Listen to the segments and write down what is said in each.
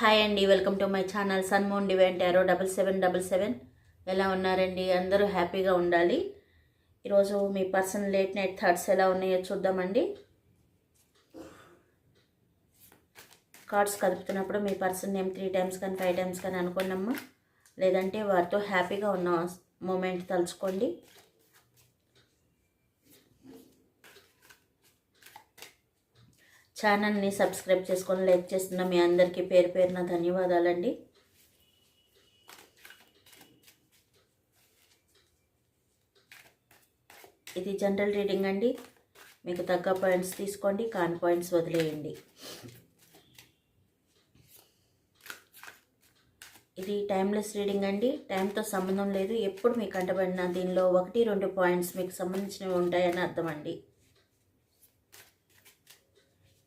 Hi అండి welcome to my channel సన్మోన్ డివెంట్ ఎరో డబల్ సెవెన్ డబల్ సెవెన్. ఎలా ఉన్నారండి? అందరూ హ్యాపీగా ఉండాలి. ఈరోజు మీ పర్సన్ లేట్ నైట్ థాట్స్ ఎలా ఉన్నాయో చూద్దామండి. కార్డ్స్ కదుపుతున్నప్పుడు మీ పర్సన్ నేమ్ త్రీ టైమ్స్ కానీ ఫైవ్ టైమ్స్ కానీ అనుకోండమ్మా. లేదంటే వారితో హ్యాపీగా ఉన్న మూమెంట్ తలుచుకోండి. ఛానల్ని సబ్స్క్రైబ్ చేసుకొని లైక్ చేస్తున్న మీ అందరికీ పేరు పేరున ధన్యవాదాలండి. ఇది జనరల్ రీడింగ్ అండి. మీకు తగ్గ పాయింట్స్ తీసుకోండి కాన్ పాయింట్స్ వదిలేయండి. ఇది టైమ్లెస్ రీడింగ్ అండి. టైంతో సంబంధం లేదు. ఎప్పుడు మీకు కంటబడిన దీనిలో ఒకటి రెండు పాయింట్స్ మీకు సంబంధించినవి ఉంటాయని అర్థం అండి.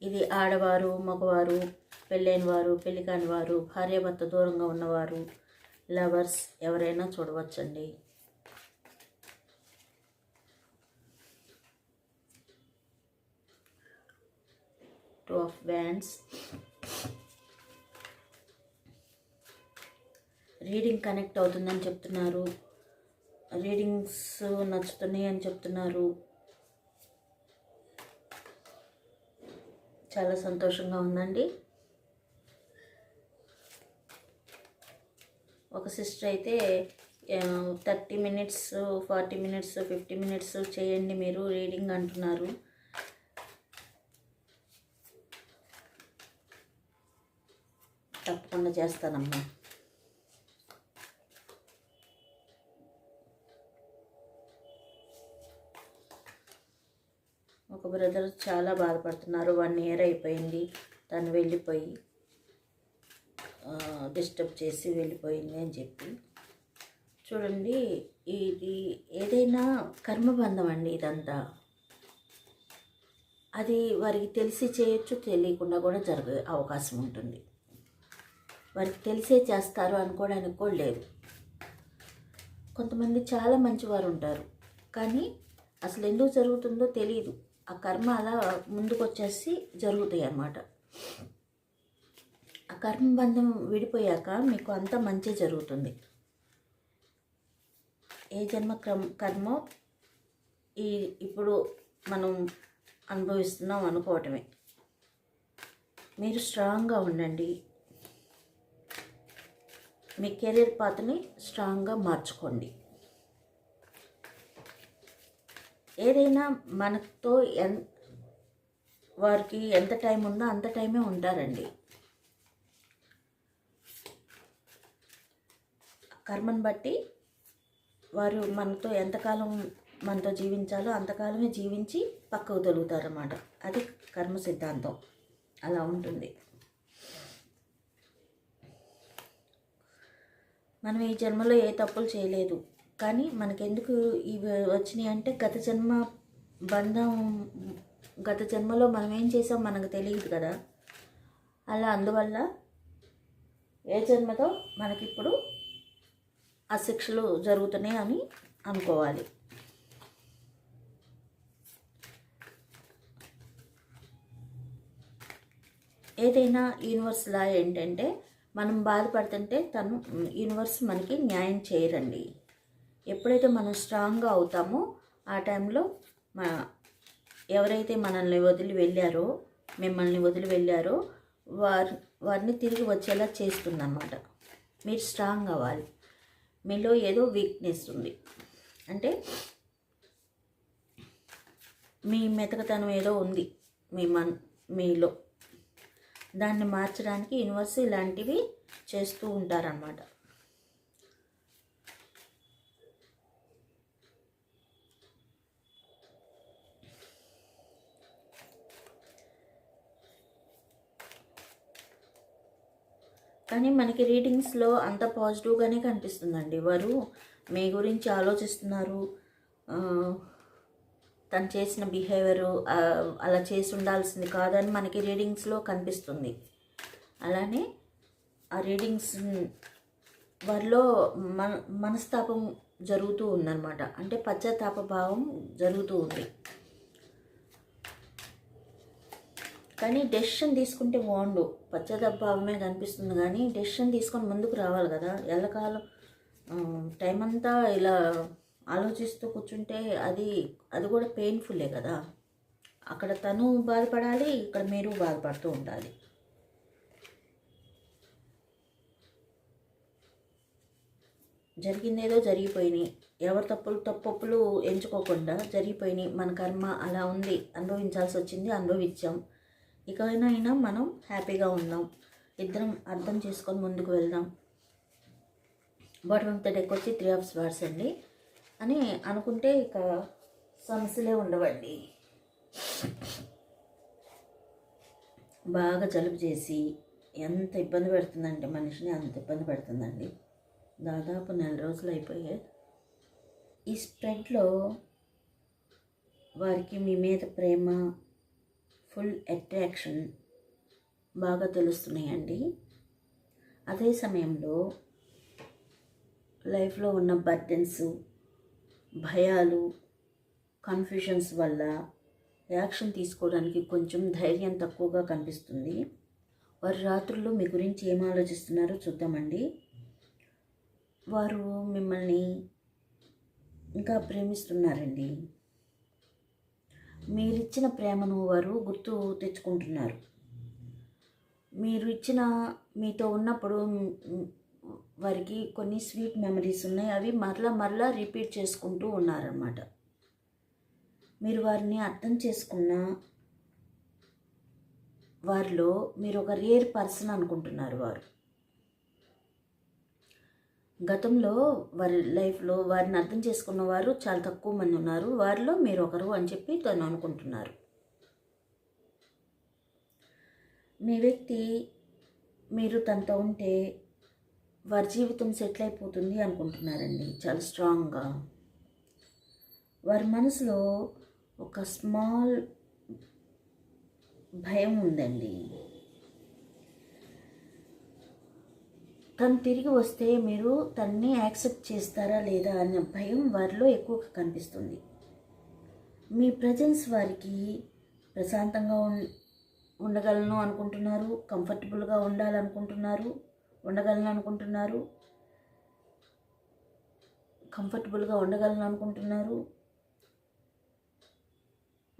ఇది ఆడవారు మగవారు పెళ్ళైన వారు పెళ్ళి కాని వారు భార్యాభర్త దూరంగా ఉన్నవారు లవర్స్ ఎవరైనా చూడవచ్చండి. Two of wands reading connect అవుతుందని చెప్తున్నారు. రీడింగ్స్ నచ్చుతున్నాయి అని చెప్తున్నారు. చాలా సంతోషంగా ఉందండి. ఒక సిస్టర్ అయితే thirty minutes forty minutes fifty minutes చేయండి మీరు రీడింగ్ అంటున్నారు. తప్పకుండా చేస్తానమ్మా. ఒక బ్రదర్ చాలా బాధపడుతున్నారు. వన్ ఇయర్ అయిపోయింది. తను వెళ్ళిపోయి డిస్టర్బ్ చేసి వెళ్ళిపోయింది అని చెప్పి. చూడండి ఇది ఏదైనా కర్మబంధం అండి ఇదంతా. అది వారికి తెలిసి చేయొచ్చు తెలియకుండా కూడా జరిగే అవకాశం ఉంటుంది. వారికి తెలిసే చేస్తారు అనుకోవడానికి కూడా లేదు. కొంతమంది చాలా మంచివారు ఉంటారు. కానీ అసలు ఎందుకు జరుగుతుందో తెలియదు. ఆ కర్మ అలా ముందుకు వచ్చేసి జరుగుతాయి అన్నమాట ఆ కర్మబంధం విడిపోయాక మీకు అంత మంచి జరుగుతుంది. ఏ జన్మ క్రమ కర్మ ఈ ఇప్పుడు మనం అనుభవిస్తున్నాం అనుకోవటమే. మీరు స్ట్రాంగ్గా ఉండండి. మీ కెరీర్ పాత్ని స్ట్రాంగ్గా మార్చుకోండి. ఏదైనా మనతో ఎన్ వారికి ఎంత టైం ఉందో అంత టైమే ఉంటారండి. కర్మను బట్టి వారు మనతో ఎంతకాలం మనతో జీవించాలో అంతకాలమే జీవించి పక్కకు తొలుగుతారన్నమాట. అది కర్మ సిద్ధాంతం. అలా ఉంటుంది. మనం ఈ జన్మలో ఏ తప్పులు చేయలేదు. కానీ మనకెందుకు ఇవి వచ్చినాయి అంటే గత జన్మ బంధం గత జన్మలో మనం ఏం చేసాం మనకు తెలియదు కదా. అలా అందువల్ల ఏ జన్మతో మనకిప్పుడు ఆ శిక్షలు జరుగుతున్నాయి అని అనుకోవాలి. ఏదైనా యూనివర్స్ లా ఏంటంటే మనం బాధపడుతుంటే తను యూనివర్స్ మనకి న్యాయం చేయరండి. ఎప్పుడైతే మనం స్ట్రాంగ్గా అవుతామో ఆ టైంలో మా ఎవరైతే మనల్ని వదిలి వెళ్ళారో మిమ్మల్ని వదిలి వెళ్ళారో వారి వారిని తిరిగి వచ్చేలా చేస్తుందన్నమాట. మీరు స్ట్రాంగ్ అవ్వాలి. మీలో ఏదో వీక్నెస్ ఉంది. అంటే మీ మెతకతనం ఏదో ఉంది మీ మన్ మీలో. దాన్ని మార్చడానికి యూనివర్స్ ఇలాంటివి చేస్తూ ఉంటారన్నమాట. కానీ మనకి రీడింగ్స్లో అంత పాజిటివ్గానే కనిపిస్తుందండి. వారు మీ గురించి ఆలోచిస్తున్నారు. తను చేసిన బిహేవియరు అలా చేసి ఉండాల్సింది కాదని మనకి రీడింగ్స్లో కనిపిస్తుంది. అలానే ఆ రీడింగ్స్ వారిలో మన మనస్తాపం జరుగుతూ ఉందన్నమాట. అంటే పశ్చాత్తాప భావం జరుగుతూ ఉంది. కానీ డెసిషన్ తీసుకుంటే బాగుండు. పచ్చదబ్బావమే కనిపిస్తుంది కానీ డెసిషన్ తీసుకొని ముందుకు రావాలి కదా. ఎల్లకాలం టైం అంతా ఇలా ఆలోచిస్తూ కూర్చుంటే అది అది కూడా పెయిన్ఫుల్లే కదా. అక్కడ తను బాధపడాలి ఇక్కడ మీరు బాధపడుతూ ఉండాలి. జరిగిందేదో జరిగిపోయినాయి. ఎవరి తప్పులు తప్పొప్పులు ఎంచుకోకుండా జరిగిపోయినాయి. మన కర్మ అలా ఉంది. అనుభవించాల్సి వచ్చింది అనుభవించాం. ఇకైనా అయినా మనం హ్యాపీగా ఉందాం. ఇద్దరం అర్థం చేసుకొని ముందుకు వెళ్దాం. బాటమ్ ఆఫ్ ద డెక్ వచ్చి త్రీ ఆఫ్ స్వార్స్ అండి. అని అనుకుంటే ఇక సమస్యలే ఉండవండి. బాగా జలుబు చేసి ఎంత ఇబ్బంది పెడుతుందంటే మనిషిని అంత ఇబ్బంది పెడుతుందండి. దాదాపు నెల రోజులు అయిపోయాయి. ఈ స్ప్రెడ్లో వారికి మీ మీద ప్రేమ ఫుల్ అట్రాక్షన్ బాగా తెలుస్తున్నాయండి. అదే సమయంలో లైఫ్లో ఉన్న బర్డెన్స్ భయాలు కన్ఫ్యూషన్స్ వల్ల యాక్షన్ తీసుకోవడానికి కొంచెం ధైర్యం తక్కువగా కనిపిస్తుంది. వారు రాత్రుల్లో మీ గురించి ఏం ఆలోచిస్తున్నారో చూద్దామండి. వారు మిమ్మల్ని ఇంకా ప్రేమిస్తున్నారండి. మీరిచ్చిన ప్రేమను వారు గుర్తు తెచ్చుకుంటున్నారు. మీరు ఇచ్చిన మీతో ఉన్నప్పుడు వారికి కొన్ని స్వీట్ మెమరీస్ ఉన్నాయి. అవి మరలా మరలా రిపీట్ చేసుకుంటూ ఉన్నారన్నమాట. మీరు వారిని అర్థం చేసుకున్న వారిలో మీరు ఒక రేర్ పర్సన్ అనుకుంటున్నారు వారు. గతంలో వారి లైఫ్లో వారిని అర్థం చేసుకున్న వారు చాలా తక్కువ మంది ఉన్నారు. వారిలో మీరు ఒకరు అని చెప్పి తను అనుకుంటున్నారు. మీ వ్యక్తి మీరు తనతో ఉంటే వారి జీవితం సెటిల్ అయిపోతుంది అనుకుంటున్నారండి. చాలా స్ట్రాంగ్గా. వారి మనసులో ఒక స్మాల్ భయం ఉందండి. తను తిరిగి వస్తే మీరు తన్ని యాక్సెప్ట్ చేస్తారా లేదా అనే భయం వారిలో ఎక్కువగా కనిపిస్తుంది. మీ ప్రజెన్స్ వారికి ప్రశాంతంగా ఉం ఉండగలను అనుకుంటున్నారు కంఫర్టబుల్గా ఉండాలనుకుంటున్నారు ఉండగలను అనుకుంటున్నారు కంఫర్టబుల్గా ఉండగలను అనుకుంటున్నారు.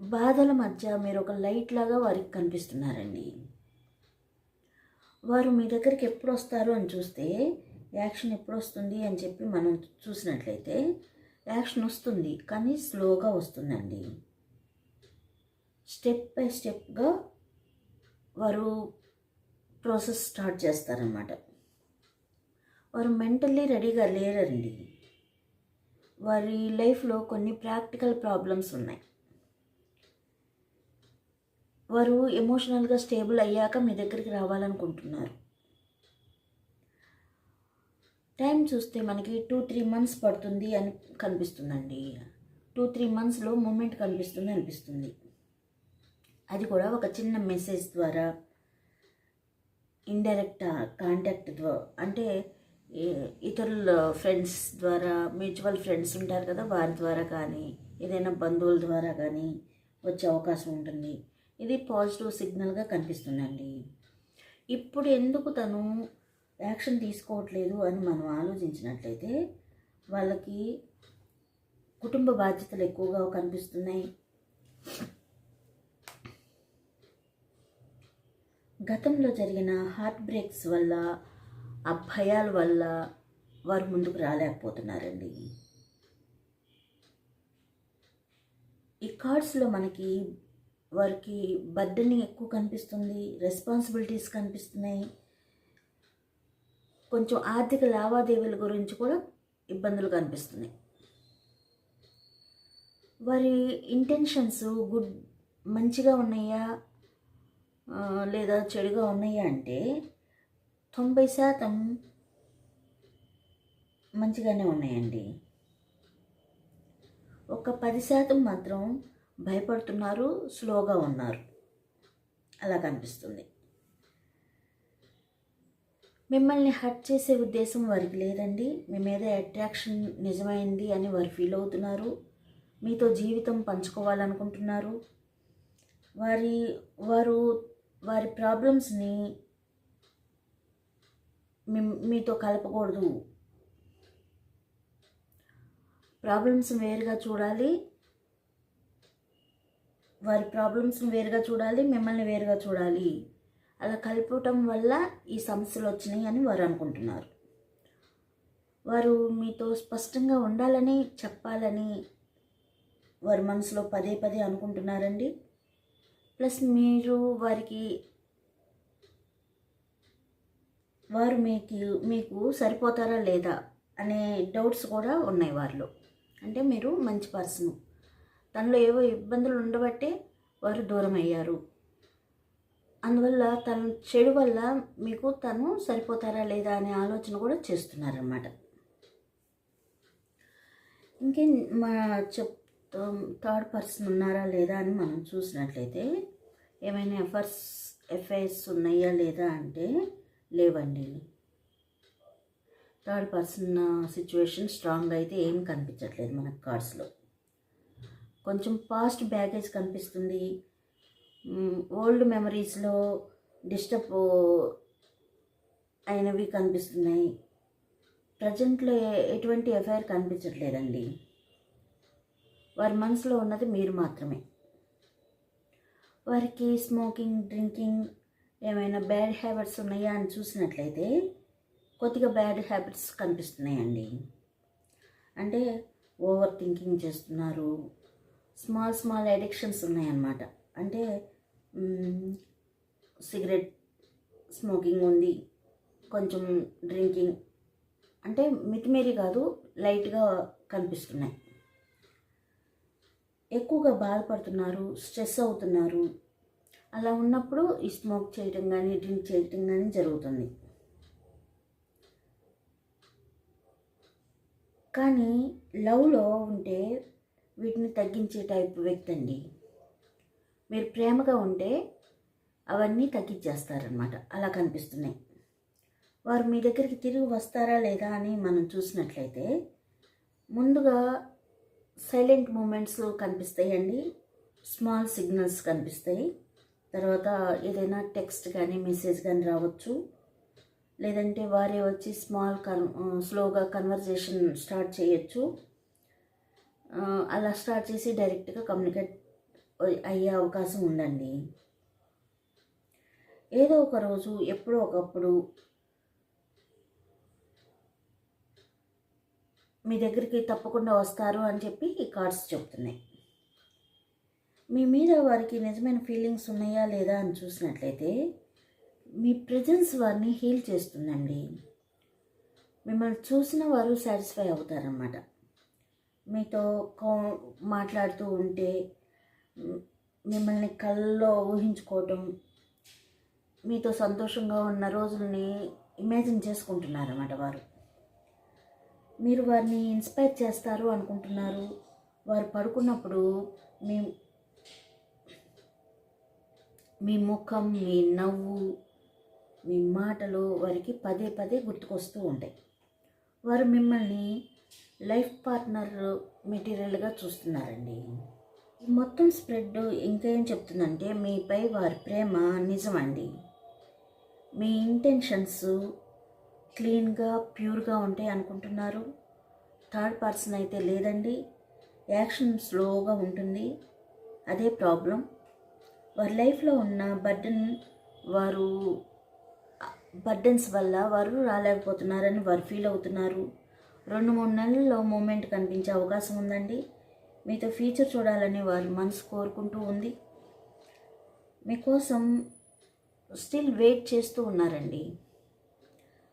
బాధల మధ్య మీరు ఒక లైట్ లాగా వారికి కనిపిస్తున్నారండి. వారు మీ దగ్గరికి ఎప్పుడు వస్తారు అని చూస్తే యాక్షన్ ఎప్పుడు వస్తుంది అని చెప్పి మనం చూసినట్లయితే యాక్షన్ వస్తుంది కానీ స్లోగా వస్తుందండి. స్టెప్ బై స్టెప్గా వారు ప్రాసెస్ స్టార్ట్ చేస్తారన్నమాట. వారు మెంటల్లీ రెడీగా లేరండి వారి లైఫ్లో కొన్ని ప్రాక్టికల్ ప్రాబ్లమ్స్ ఉన్నాయి. వారు ఎమోషనల్గా స్టేబుల్ అయ్యాక మీ దగ్గరికి రావాలనుకుంటున్నారు. టైం చూస్తే మనకి టూ త్రీ మంత్స్ పడుతుంది అని కనిపిస్తుందండి. టూ త్రీ మంత్స్లో మూమెంట్ కనిపిస్తుంది అనిపిస్తుంది. అది కూడా ఒక చిన్న మెసేజ్ ద్వారా ఇండైరెక్ట్ కాంటాక్ట్ ద్వారా అంటే ఇతరుల ఫ్రెండ్స్ ద్వారా మ్యూచువల్ ఫ్రెండ్స్ ఉంటారు కదా వారి ద్వారా కానీ ఏదైనా బంధువుల ద్వారా కానీ వచ్చే అవకాశం ఉంటుంది. ఇది పాజిటివ్ సిగ్నల్గా కనిపిస్తుందండి. ఇప్పుడు ఎందుకు తను యాక్షన్ తీసుకోవట్లేదు అని మనం ఆలోచించినట్లయితే వాళ్ళకి కుటుంబ బాధ్యతలు ఎక్కువగా కనిపిస్తున్నాయి. గతంలో జరిగిన హార్ట్ బ్రేక్స్ వల్ల ఆ భయాల వల్ల వారు ముందుకు రాలేకపోతున్నారండి. ఈ కార్డ్స్లో మనకి వారికి బర్డెన్ ఎక్కువ కనిపిస్తుంది రెస్పాన్సిబిలిటీస్ కనిపిస్తున్నాయి. కొంచెం ఆర్థిక లావాదేవీల గురించి కూడా ఇబ్బందులు కనిపిస్తున్నాయి. వారి ఇంటెన్షన్స్ గుడ్ మంచిగా ఉన్నాయా లేదా చెడుగా ఉన్నాయా అంటే తొంభై శాతం మంచిగానే ఉన్నాయండి. ఒక పది శాతం మాత్రం భయపడుతున్నారు స్లోగా ఉన్నారు. అలా కనిపిస్తుంది. మిమ్మల్ని హర్ట్ చేసే ఉద్దేశం వారికి లేదండి. మీ మీద అట్రాక్షన్ నిజమైంది అని వారు ఫీల్ అవుతున్నారు. మీతో జీవితం పంచుకోవాలనుకుంటున్నారు. వారి వారు వారి ప్రాబ్లమ్స్ని మీ మీతో కలపకూడదు. ప్రాబ్లమ్స్ వేరుగా చూడాలి. వారి ప్రాబ్లమ్స్ని వేరుగా చూడాలి మిమ్మల్ని వేరుగా చూడాలి. అలా కలపటం వల్ల ఈ సమస్యలు వచ్చినాయి అని వారు అనుకుంటున్నారు. వారు మీతో స్పష్టంగా ఉండాలని చెప్పాలని వారి మనసులో పదే పదే అనుకుంటున్నారండి. ప్లస్ మీరు వారికి వారు మీకు మీకు సరిపోతారా లేదా అనే డౌట్స్ కూడా ఉన్నాయి వారిలో. అంటే మీరు మంచి పర్సన్ తనలో ఏవో ఇబ్బందులు ఉండబట్టే వారు దూరం అయ్యారు అందువల్ల తన చెడు వల్ల మీకు తను సరిపోతారా లేదా అనే ఆలోచన కూడా చేస్తున్నారన్నమాట. ఇంకేం మా చెప్ థర్డ్ పర్సన్ ఉన్నారా లేదా అని మనం చూసినట్లయితే ఏమైనా ఎఫర్స్ ఎఫ్ఐఎస్ ఉన్నాయా లేదా అంటే లేవండి. థర్డ్ పర్సన్ సిచ్యువేషన్ స్ట్రాంగ్ అయితే ఏం కనిపించట్లేదు మనకు కార్డ్స్లో. కొంచెం పాస్ట్ బ్యాగేజ్ కనిపిస్తుంది. ఓల్డ్ మెమరీస్లో డిస్టర్బ్ అయినవి కనిపిస్తున్నాయి. ప్రజెంట్లో ఎటువంటి ఎఫ్ఐఆర్ కనిపించట్లేదండి. వారి మనసులో ఉన్నది మీరు మాత్రమే. వారికి స్మోకింగ్ డ్రింకింగ్ ఏమైనా బ్యాడ్ హ్యాబిట్స్ ఉన్నాయా అని చూసినట్లయితే కొద్దిగా బ్యాడ్ హ్యాబిట్స్ కనిపిస్తున్నాయండి. అంటే ఓవర్ థింకింగ్ చేస్తున్నారు స్మాల్ స్మాల్ అడిక్షన్స్ ఉన్నాయన్నమాట. అంటే సిగరెట్ స్మోకింగ్ ఉంది కొంచెం డ్రింకింగ్ అంటే మితిమేరి కాదు లైట్గా కనిపిస్తున్నాయి. ఎక్కువగా బాధపడుతున్నారు స్ట్రెస్ అవుతున్నారు అలా ఉన్నప్పుడు ఈ స్మోక్ చేయటం కానీ డ్రింక్ చేయటం కానీ జరుగుతుంది. కానీ లవ్లో ఉంటే వీటిని తగ్గించే టైప్ వ్యక్తి అండి మీరు ప్రేమగా ఉంటే అవన్నీ తగ్గించేస్తారనమాట అలా కనిపిస్తున్నాయి. వారు మీ దగ్గరికి తిరిగి వస్తారా లేదా అని మనం చూసినట్లయితే ముందుగా సైలెంట్ మూమెంట్స్ కనిపిస్తాయండి. స్మాల్ సిగ్నల్స్ కనిపిస్తాయి. తర్వాత ఏదైనా టెక్స్ట్ కానీ మెసేజ్ కానీ రావచ్చు. లేదంటే వారే వచ్చి స్మాల్ కన్ స్లోగా కన్వర్జేషన్ స్టార్ట్ చేయొచ్చు. అలా స్టార్ట్ చేసి డైరెక్ట్గా కమ్యూనికేట్ అయ్యే అవకాశం ఉందండి. ఏదో ఒక రోజు ఎప్పుడో ఒకప్పుడు మీ దగ్గరికి తప్పకుండా వస్తారు అని చెప్పి ఈ కార్డ్స్ చెప్తున్నాయి. మీ మీద వారికి నిజమైన ఫీలింగ్స్ ఉన్నాయా లేదా అని చూసినట్లయితే మీ ప్రజెన్స్ వారిని హీల్ చేస్తుందండి. మిమ్మల్ని చూసిన వారు సాటిస్ఫై అవుతారన్నమాట. మీతో మాట్లాడుతూ ఉంటే మిమ్మల్ని కళ్ళలో ఊహించుకోవటం మీతో సంతోషంగా ఉన్న రోజుల్ని ఇమాజిన్ చేసుకుంటున్నారన్నమాట వారు. మీరు వారిని ఇన్స్పైర్ చేస్తారు అనుకుంటున్నారు. వారు పడుకున్నప్పుడు మీ మీ ముఖం మీ నవ్వు మీ మాటలు వారికి పదే పదే గుర్తుకొస్తూ ఉంటాయి. వారు మిమ్మల్ని లైఫ్ పార్ట్నర్ మెటీరియల్గా చూస్తున్నారండి. ఈ మొత్తం స్ప్రెడ్ ఇంకేం చెప్తుందంటే మీపై వారి ప్రేమ నిజమండి. మీ ఇంటెన్షన్స్ క్లీన్గా ప్యూర్గా ఉంటాయి అనుకుంటున్నారు. థర్డ్ పర్సన్ అయితే లేదండి. యాక్షన్ స్లోగా ఉంటుంది. అదే ప్రాబ్లం. వారి లైఫ్లో ఉన్న బర్డన్ వారు బర్డెన్స్ వల్ల వారు రాలేకపోతున్నారని వారు ఫీల్ అవుతున్నారు. రెండు మూడు నెలల్లో మూమెంట్ కనిపించే అవకాశం ఉందండి. మీతో ఫ్యూచర్ చూడాలని వారి మనసు కోరుకుంటూ ఉంది. మీకోసం స్టిల్ వెయిట్ చేస్తూ ఉన్నారండి.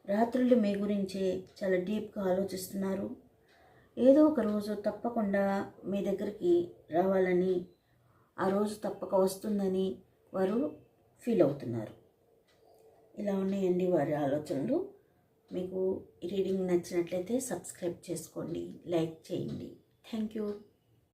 రాత్రులు మీ గురించే చాలా డీప్గా ఆలోచిస్తున్నారు. ఏదో ఒక రోజు తప్పకుండా మీ దగ్గరికి రావాలని ఆ రోజు తప్పక వస్తుందని వారు ఫీల్ అవుతున్నారు. ఇలా ఉన్నాయండి వారి ఆలోచనలు. మీకు రీడింగ్ నచ్చినట్లయితే సబ్స్క్రైబ్ చేసుకోండి లైక్ చేయండి. Thank you.